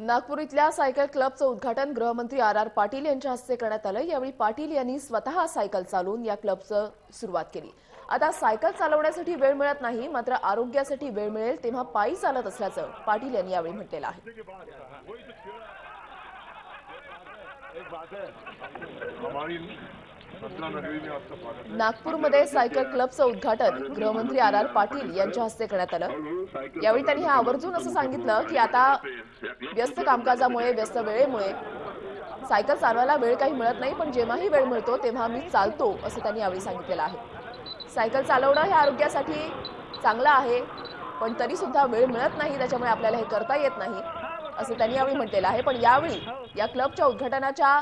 नागपूर इथल्या सायकल क्लबचं उद्घाटन गृहमंत्री आर आर पाटील यांच्या हस्ते करण्यात आलं. यावेळी पाटील यांनी स्वतः सायकल चालवून या क्लबचं सुरुवात केली. आता सायकल चालवण्यासाठी वेळ मिळत नाही मात्र आरोग्यासाठी वेळ मिळेल तेव्हा पायी चालत असल्याचं पाटील यांनी यावेळी म्हटलेलं आहे. नागपूरमध्ये सायकल क्लबचं उद्घाटन गृहमंत्री आर आर पाटील यांच्या हस्ते करण्यात आलं. यावेळी त्यांनी हे आवर्जून असं सांगितलं की आता व्यस्त कामकाजामुळे व्यस्त वेळेमुळे सायकल चालवायला वेळ काही मिळत नाही पण जेव्हाही वेळ मिळतो तेव्हा मी चालतो असं त्यांनी यावेळी सांगितलेलं आहे. सायकल चालवणं हे आरोग्यासाठी चांगलं आहे पण तरी सुद्धा वेळ मिळत नाही त्याच्यामुळे आपल्याला हे करता येत नाही असं त्यांनी यावेळी म्हटलेलं आहे. पण यावेळी या क्लबच्या उद्घाटनाच्या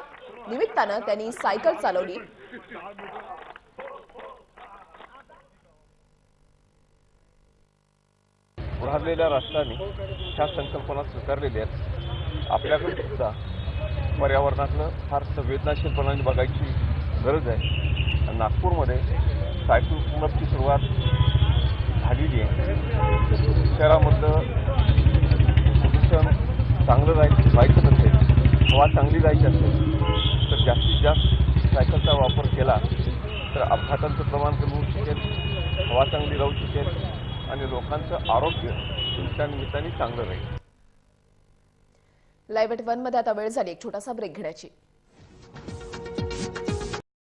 निमित्तानं त्यांनी सायकल चालवली. उभारलेल्या राष्ट्राने ह्या संकल्पना स्वीकारलेल्या आहेत. आपल्याकडे सुद्धा पर्यावरणातलं फार संवेदनाशीलपणाने बघायची गरज आहे. नागपूरमध्ये सायकल क्लबची सुरुवात झालेली आहे. शहरामधलं प्रदूषण चांगलं जायचं व्हायचं नसेल हवा चांगली जायची असेल जास्तीत जास्त सायकलचा वापर केला तर अपघातांचं प्रमाण कमी होऊ शकेल हवा चांगली राहू शकेल आणि लोकांचं आरोग्य त्या निमित्ताने चांगलं राहील. लाईव्ह वनमध्ये आता वेळ झाली. एक छोटासा ब्रेक घेण्याची.